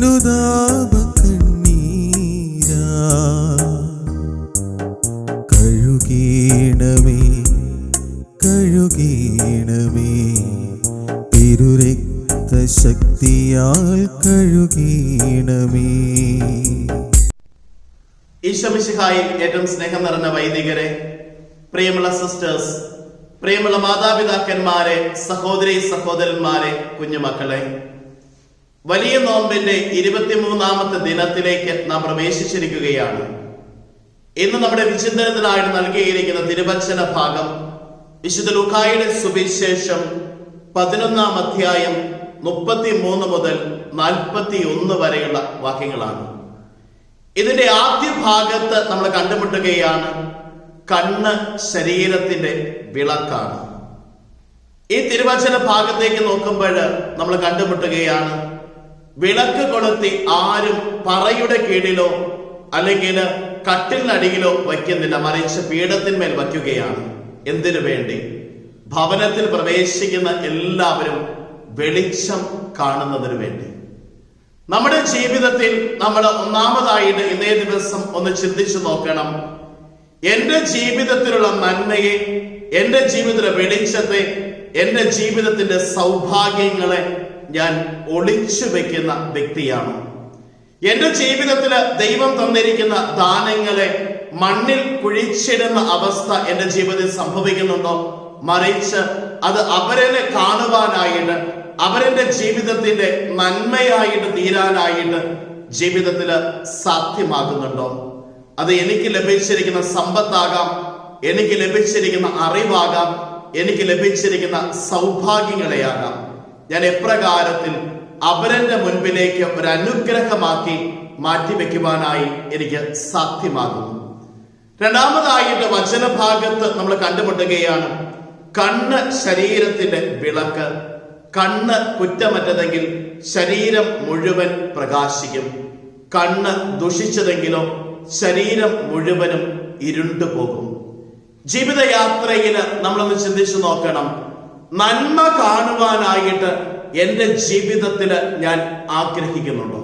അനുതാപ കണ്ണീരാ കഴുകീണമേ കഴുകീണമേ. തിരുരക്ത ശക്തിയാൽ കഴുകീണമേ. ഈശമിഷിഹായിൽ ഏറ്റവും സ്നേഹം നിറഞ്ഞ വൈദികരെ പ്രിയമുള്ള സിസ്റ്റേഴ്സ് പ്രിയമുള്ള മാതാപിതാക്കന്മാരെ സഹോദരി സഹോദരന്മാരെ കുഞ്ഞുമക്കളെ വലിയ നോമ്പിന്റെ ഇരുപത്തിമൂന്നാമത്തെ ദിനത്തിലേക്ക് നാം പ്രവേശിച്ചിരിക്കുകയാണ്. ഇന്ന് നമ്മുടെ വിചിന്തനത്തിനായിട്ട് നൽകിയിരിക്കുന്ന തിരുവച്ചന ഭാഗം വിശുദ്ധ ലുക്കായുടെ സുവിശേഷം പതിനൊന്നാം അധ്യായം മുപ്പത്തി മൂന്ന് മുതൽ നാൽപ്പത്തി ഒന്ന് വരെയുള്ള വാക്യങ്ങളാണ്. ഇതിന്റെ ആദ്യ ഭാഗത്ത് നമ്മൾ കണ്ടുമുട്ടുകയാണ് കണ്ണ് ശരീരത്തിന്റെ വിളക്കാണ്. ഈ തിരുവചന ഭാഗത്തേക്ക് നോക്കുമ്പോൾ നമ്മൾ കണ്ടുമുട്ടുകയാണ് വിളക്ക് കൊളുത്തി ആരും പറയുടെ കീഴിലോ അല്ലെങ്കിൽ കട്ടിലിനടിയിലോ വയ്ക്കുന്നില്ല. മറിച്ച് പീഠത്തിന്മേൽ വയ്ക്കുകയാണ്. എന്തിനു വേണ്ടി? ഭവനത്തിൽ പ്രവേശിക്കുന്ന എല്ലാവരും വെളിച്ചം കാണുന്നതിന് വേണ്ടി. നമ്മുടെ ജീവിതത്തിൽ നമ്മൾ ഒന്നാമതായിട്ട് ഇന്നേ ദിവസം ഒന്ന് ചിന്തിച്ചു നോക്കണം. എന്റെ ജീവിതത്തിലുള്ള നന്മയെ എന്റെ ജീവിതത്തിലെ വെളിച്ചത്തെ എന്റെ ജീവിതത്തിന്റെ സൗഭാഗ്യങ്ങളെ ഞാൻ ഒളിച്ചു വെക്കുന്ന വ്യക്തിയാണ്. എന്റെ ജീവിതത്തിൽ ദൈവം തന്നിരിക്കുന്ന ദാനങ്ങളെ മണ്ണിൽ കുഴിച്ചിടുന്ന അവസ്ഥ എന്റെ ജീവിതത്തിൽ സംഭവിക്കുന്നുണ്ടോ? മറിച്ച് അത് അവരെ കാണുവാനായിട്ട് അവരെ ജീവിതത്തിന്റെ നന്മയായിട്ട് തീരാനായിട്ട് ജീവിതത്തിൽ സാധ്യമാകുന്നുണ്ടോ അത് എനിക്ക് ലഭിച്ചിരിക്കുന്ന സമ്പത്താകാം എനിക്ക് ലഭിച്ചിരിക്കുന്ന അറിവാകാം എനിക്ക് ലഭിച്ചിരിക്കുന്ന സൗഭാഗ്യങ്ങളെയാകാം. ഞാൻ എപ്രകാരത്തിൽ അവരന്റെ മുൻപിലേക്ക് ഒരു അനുഗ്രഹമാക്കി മാറ്റിവെക്കുവാനായി എനിക്ക് സാധ്യമാകുന്നു. രണ്ടാമതായിട്ട് വചനഭാഗത്ത് നമ്മൾ കണ്ടുമുട്ടുകയാണ് കണ്ണ് ശരീരത്തിന്റെ വിളക്ക് കണ്ണ് കുറ്റമറ്റതെങ്കിൽ ശരീരം മുഴുവൻ പ്രകാശിക്കും കണ്ണ് ദുഷിച്ചതെങ്കിലോ ശരീരം മുഴുവനും ഇരുണ്ടു പോകും ജീവിതയാത്രയിൽ നമ്മളൊന്ന് ചിന്തിച്ചു നോക്കണം നന്മ കാണുവാനായിട്ട് എന്റെ ജീവിതത്തിൽ ഞാൻ ആഗ്രഹിക്കുന്നുണ്ടോ?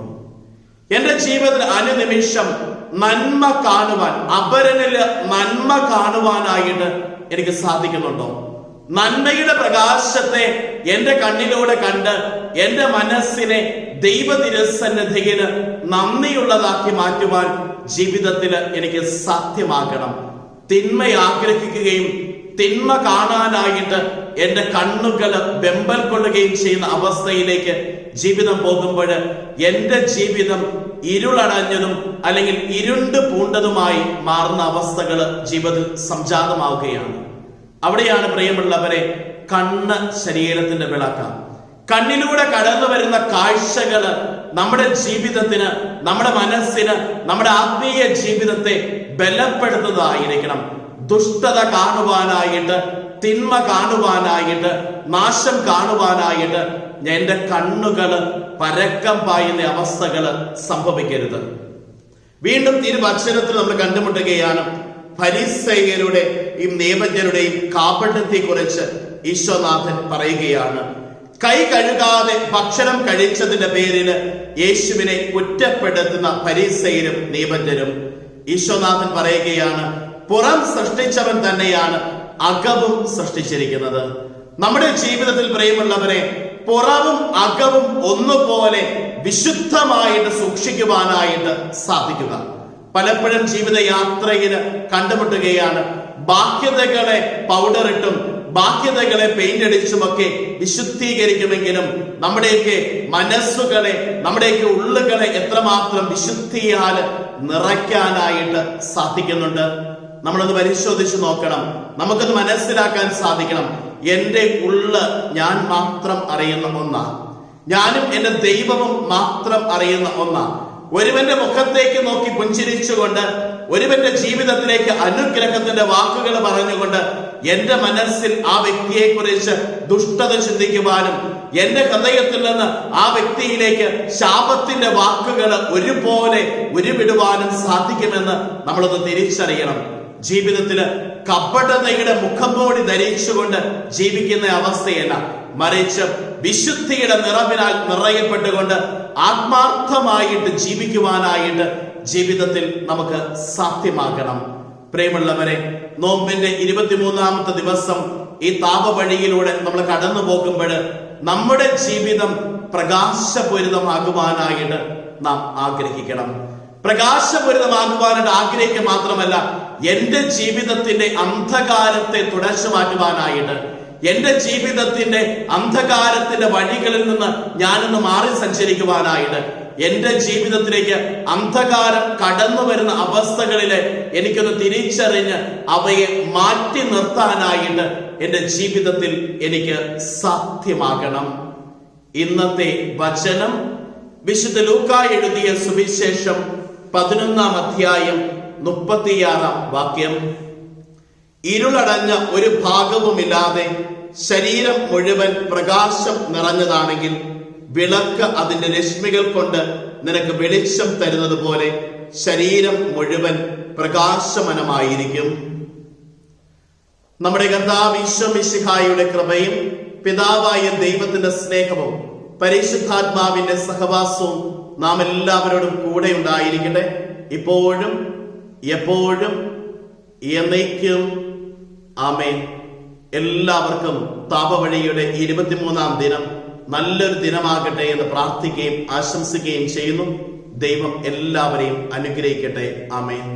എന്റെ ജീവിതത്തിൽ അനുനിമിഷം നന്മ കാണുവാൻ അപരനിൽ നന്മ കാണുവാനായിട്ട് എനിക്ക് സാധിക്കുന്നുണ്ടോ? നന്മയുടെ പ്രകാശത്തെ എന്റെ കണ്ണിലൂടെ കണ്ട് എന്റെ മനസ്സിനെ ദൈവ തിരുസന്നിധിയിൽ നന്ദിയുള്ളതാക്കി മാറ്റുവാൻ ജീവിതത്തിൽ എനിക്ക് സാധ്യമാക്കണം തിന്മ ആഗ്രഹിക്കുകയും തിന്മ കാണാനായിട്ട് എന്റെ കണ്ണുകൾ വെമ്പൽ കൊള്ളുകയും ചെയ്യുന്ന അവസ്ഥയിലേക്ക് ജീവിതം പോകുമ്പോൾ എന്റെ ജീവിതം ഇരുളടഞ്ഞതും അല്ലെങ്കിൽ ഇരുണ്ട് പൂണ്ടതുമായി മാറുന്ന അവസ്ഥകൾ ജീവിതത്തിൽ സംജാതമാവുകയാണ്. അവിടെയാണ് പ്രിയമുള്ളവരെ കണ്ണ് ശരീരത്തിന്റെ വിളക്ക. കണ്ണിലൂടെ കടന്നു വരുന്ന കാഴ്ചകൾ നമ്മുടെ ജീവിതത്തിന് നമ്മുടെ മനസ്സിന് നമ്മുടെ ആത്മീയ ജീവിതത്തെ ബലപ്പെടുത്തുന്നതായിരിക്കണം. ദുഷ്ടത കാണുവാനായിട്ട് തിന്മ കാണുവാനായിട്ട് നാശം കാണുവാനായിട്ട് എന്റെ കണ്ണുകൾ പരക്കം പായുന്ന അവസ്ഥകൾ സംഭവിക്കരുത്. വീണ്ടും തിരുവചനത്തിൽ നമ്മൾ കണ്ടുമുട്ടുകയാണ്. പരിസയരുടെ ഈ നിയമജ്ഞരുടെയും കാപട്യത്തെ കുറിച്ച് ഈശോനാഥൻ പറയുകയാണ്. കൈ കഴുകാതെ ഭക്ഷണം കഴിച്ചതിന്റെ പേരിൽ യേശുവിനെ കുറ്റപ്പെടുത്തുന്ന ഫരീസൈരും നിയമജ്ഞരും ഈശോനാഥൻ പറയുകയാണ് പുറം സൃഷ്ടിച്ചവൻ തന്നെയാണ് അകവും സൃഷ്ടിച്ചിരിക്കുന്നത്. നമ്മുടെ ജീവിതത്തിൽ പ്രിയമുള്ളവരെ പുറവും അകവും ഒന്നുപോലെ വിശുദ്ധമായിട്ട് സൂക്ഷിക്കുവാനായിട്ട് സാധിക്കുക. പലപ്പോഴും ജീവിതയാത്രയിൽ കണ്ടുമുട്ടുകയാണ് ബാഹ്യതകളെ പൗഡറിട്ടും ബാഹ്യതകളെ പെയിന്റ് അടിച്ചുമൊക്കെ വിശുദ്ധീകരിക്കുമെങ്കിലും നമ്മുടെയൊക്കെ മനസ്സുകളെ നമ്മുടെയൊക്കെ ഉള്ളുകളെ എത്രമാത്രം വിശുദ്ധിയാൽ നിറയ്ക്കാനായിട്ട് സാധിക്കുന്നുണ്ട്. നമ്മളൊന്ന് പരിശോധിച്ച് നോക്കണം. നമുക്കത് മനസ്സിലാക്കാൻ സാധിക്കണം. എന്റെ ഉള്ള് ഞാൻ മാത്രം അറിയുന്ന ഒന്നാ. ഞാനും എന്റെ ദൈവവും മാത്രം അറിയുന്ന ഒന്നാ. ഒരുവന്റെ മുഖത്തേക്ക് നോക്കി പുഞ്ചിരിച്ചുകൊണ്ട് ഒരുവന്റെ ജീവിതത്തിലേക്ക് അനുഗ്രഹത്തിന്റെ വാക്കുകൾ പറഞ്ഞുകൊണ്ട് എന്റെ മനസ്സിൽ ആ വ്യക്തിയെ കുറിച്ച് ദുഷ്ടത ചിന്തിക്കുവാനും എന്റെ ഹൃദയത്തിൽ നിന്ന് ആ വ്യക്തിയിലേക്ക് ശാപത്തിന്റെ വാക്കുകൾ ഒരുപോലെ ഉരുവിടുവാനും സാധിക്കുമെന്ന് നമ്മളത് തിരിച്ചറിയണം. ജീവിതത്തിൽ കപടതയുടെ മുഖംമൂടി ധരിച്ചുകൊണ്ട് ജീവിക്കുന്ന അവസ്ഥയല്ല. മറിച്ച് വിശുദ്ധിയുടെ നിറവിനാൽ നിറയപ്പെട്ടുകൊണ്ട് ആത്മാർത്ഥമായിട്ട് ജീവിക്കുവാനായിട്ട് ജീവിതത്തിൽ നമുക്ക് സാധ്യമാക്കണം പ്രിയമുള്ളവരെ നോമ്പിന്റെ ഇരുപത്തിമൂന്നാമത്തെ ദിവസം ഈ താപവഴിയിലൂടെ നമ്മൾ കടന്നു പോകുമ്പോൾ നമ്മുടെ ജീവിതം പ്രകാശപൂരിതമാകുവാനായിട്ട് നാം ആഗ്രഹിക്കണം. പ്രകാശപൂരിതമാകുവാനായിട്ട് ആഗ്രഹിക്കുക മാത്രമല്ല എന്റെ ജീവിതത്തിന്റെ അന്ധകാരത്തെ തുടച്ചു മാറ്റുവാനായിട്ട് എന്റെ ജീവിതത്തിന്റെ അന്ധകാരത്തിന്റെ വഴികളിൽ നിന്ന് ഞാനിന്ന് മാറി സഞ്ചരിക്കുവാനായിട്ട് എന്റെ ജീവിതത്തിലേക്ക് അന്ധകാരം കടന്നു വരുന്ന അവസ്ഥകളിൽ എനിക്കൊന്ന് തിരിച്ചറിഞ്ഞ് അവയെ മാറ്റി നിർത്താനായിട്ട് എന്റെ ജീവിതത്തിൽ എനിക്ക് സാധ്യമാകണം. ഇന്നത്തെ വചനം വിശുദ്ധ ലൂക്ക എഴുതിയ സുവിശേഷം പതിനൊന്നാം അധ്യായം മുപ്പത്തിയാറാം വാക്യം. ഇരുളടഞ്ഞ ഒരു ഭാഗവുമില്ലാതെ ശരീരം മുഴുവൻ പ്രകാശം നിറഞ്ഞതാണെങ്കിൽ വിളക്ക് അതിന്റെ രശ്മികൾ കൊണ്ട് നിനക്ക് വെളിച്ചം തരുന്നത് പോലെ ശരീരം മുഴുവൻ പ്രകാശമനമായിരിക്കും. നമ്മുടെ കർത്താവ് ഈശ്വമിഷിഹായുടെ കൃപയും പിതാവായ ദൈവത്തിന്റെ സ്നേഹവും പരിശുദ്ധാത്മാവിന്റെ സഹവാസവും നാം എല്ലാവരോടും കൂടെ ഉണ്ടായിരിക്കട്ടെ. ഇപ്പോഴും എപ്പോഴും എന്നേക്കും. ആമേ എല്ലാവർക്കും താപവഴിയുടെ ഇരുപത്തിമൂന്നാം ദിനം നല്ലൊരു ദിനമാകട്ടെ എന്ന് പ്രാർത്ഥിക്കുകയും ആശംസിക്കുകയും ചെയ്യുന്നു. ദൈവം എല്ലാവരെയും അനുഗ്രഹിക്കട്ടെ. ആമേൻ.